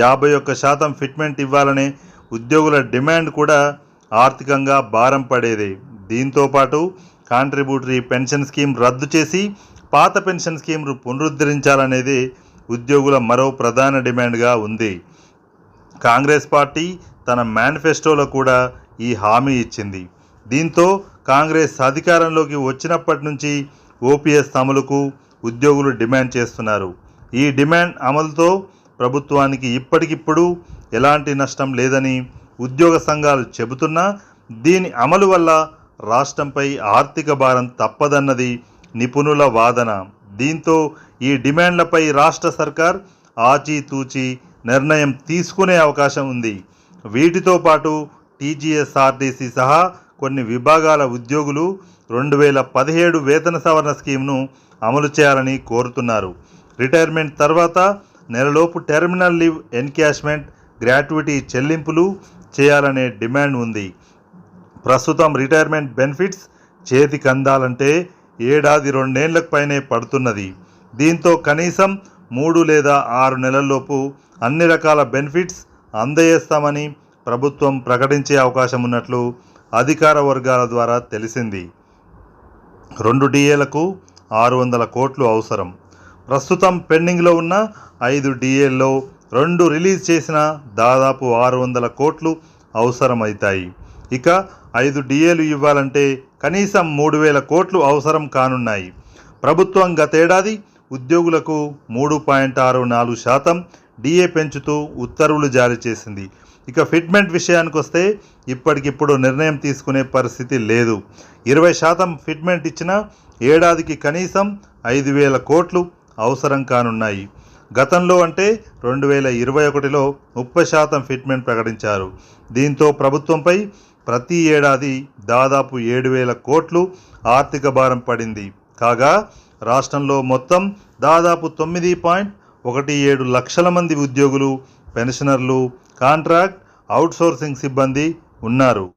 యాభై ఒక్క శాతం ఫిట్మెంట్ ఇవ్వాలనే ఉద్యోగుల డిమాండ్ కూడా ఆర్థికంగా భారం పడేది. దీంతో పాటు కాంట్రిబ్యూటరీ పెన్షన్ స్కీమ్ రద్దు చేసి పాత పెన్షన్ స్కీమ్ను పునరుద్ధరించాలనేది ఉద్యోగుల మరో ప్రధాన డిమాండ్గా ఉంది. కాంగ్రెస్ పార్టీ తన మేనిఫెస్టోలో కూడా ఈ హామీ ఇచ్చింది. దీంతో కాంగ్రెస్ అధికారంలోకి వచ్చినప్పటి నుంచి ఓపీఎస్ అమలుకు ఉద్యోగులు డిమాండ్ చేస్తున్నారు. ఈ డిమాండ్ అమలుతో ప్రభుత్వానికి ఇప్పటికిప్పుడు ఎలాంటి నష్టం లేదని ఉద్యోగ సంఘాలు చెబుతున్నా దీని అమలు వల్ల రాష్ట్రంపై ఆర్థిక భారం తప్పదన్నది నిపుణుల వాదన. దీంతో ఈ డిమాండ్లపై రాష్ట్ర సర్కార్ ఆచితూచి నిర్ణయం తీసుకునే అవకాశం ఉంది. వీటితో పాటు టీజీఎస్ఆర్టీసీ సహా కొన్ని విభాగాల ఉద్యోగులు రెండు వేల పదిహేడు వేతన సవరణ స్కీమ్ను అమలు చేయాలని కోరుతున్నారు. రిటైర్మెంట్ తర్వాత నెలలోపు టెర్మినల్ లీవ్ ఎన్కాష్మెంట్ గ్రాట్యుటీ చెల్లింపులు చేయాలనే డిమాండ్ ఉంది. ప్రస్తుతం రిటైర్మెంట్ బెనిఫిట్స్ చేతికి అందాలంటే ఏడాది రెండేళ్ళకు పైనే పడుతున్నది. దీంతో కనీసం మూడు లేదా ఆరు నెలల్లోపు అన్ని రకాల బెనిఫిట్స్ అందజేస్తామని ప్రభుత్వం ప్రకటించే అవకాశం ఉన్నట్లు అధికార వర్గాల ద్వారా తెలిసింది. రెండు డిఏలకు ఆరు వందల కోట్లు అవసరం. ప్రస్తుతం పెండింగ్లో ఉన్న ఐదు డిఏల్లో రెండు రిలీజ్ చేసిన దాదాపు ఆరు వందల కోట్లు అవసరమవుతాయి ఇక ఐదు డిఏలు ఇవ్వాలంటే కనీసం మూడు వేల కోట్లు అవసరం కానున్నాయి. ప్రభుత్వం గతేడాది ఉద్యోగులకు మూడు పాయింట్ ఆరు నాలుగు శాతం డిఏ పెంచుతూ ఉత్తర్వులు జారీ చేసింది. ఇక ఫిట్మెంట్ విషయానికి వస్తే ఇప్పటికిప్పుడు నిర్ణయం తీసుకునే పరిస్థితి లేదు. ఇరవై శాతం ఫిట్మెంట్ ఇచ్చిన ఏడాదికి కనీసం ఐదు వేల కోట్లు అవసరం కానున్నాయి. గతంలో అంటే రెండు వేల ఇరవై ఒకటిలో ముప్పై శాతం ఫిట్మెంట్ ప్రకటించారు. దీంతో ప్రభుత్వంపై ప్రతి ఏడాది దాదాపు ఏడు వేల కోట్లు ఆర్థిక భారం పడింది. కాగా రాష్ట్రంలో మొత్తం దాదాపు తొమ్మిది పాయింట్ ఒకటి ఏడు లక్షల మంది ఉద్యోగులు పెన్షనర్లు కాంట్రాక్ట్ అవుట్సోర్సింగ్ సిబ్బంది ఉన్నారు.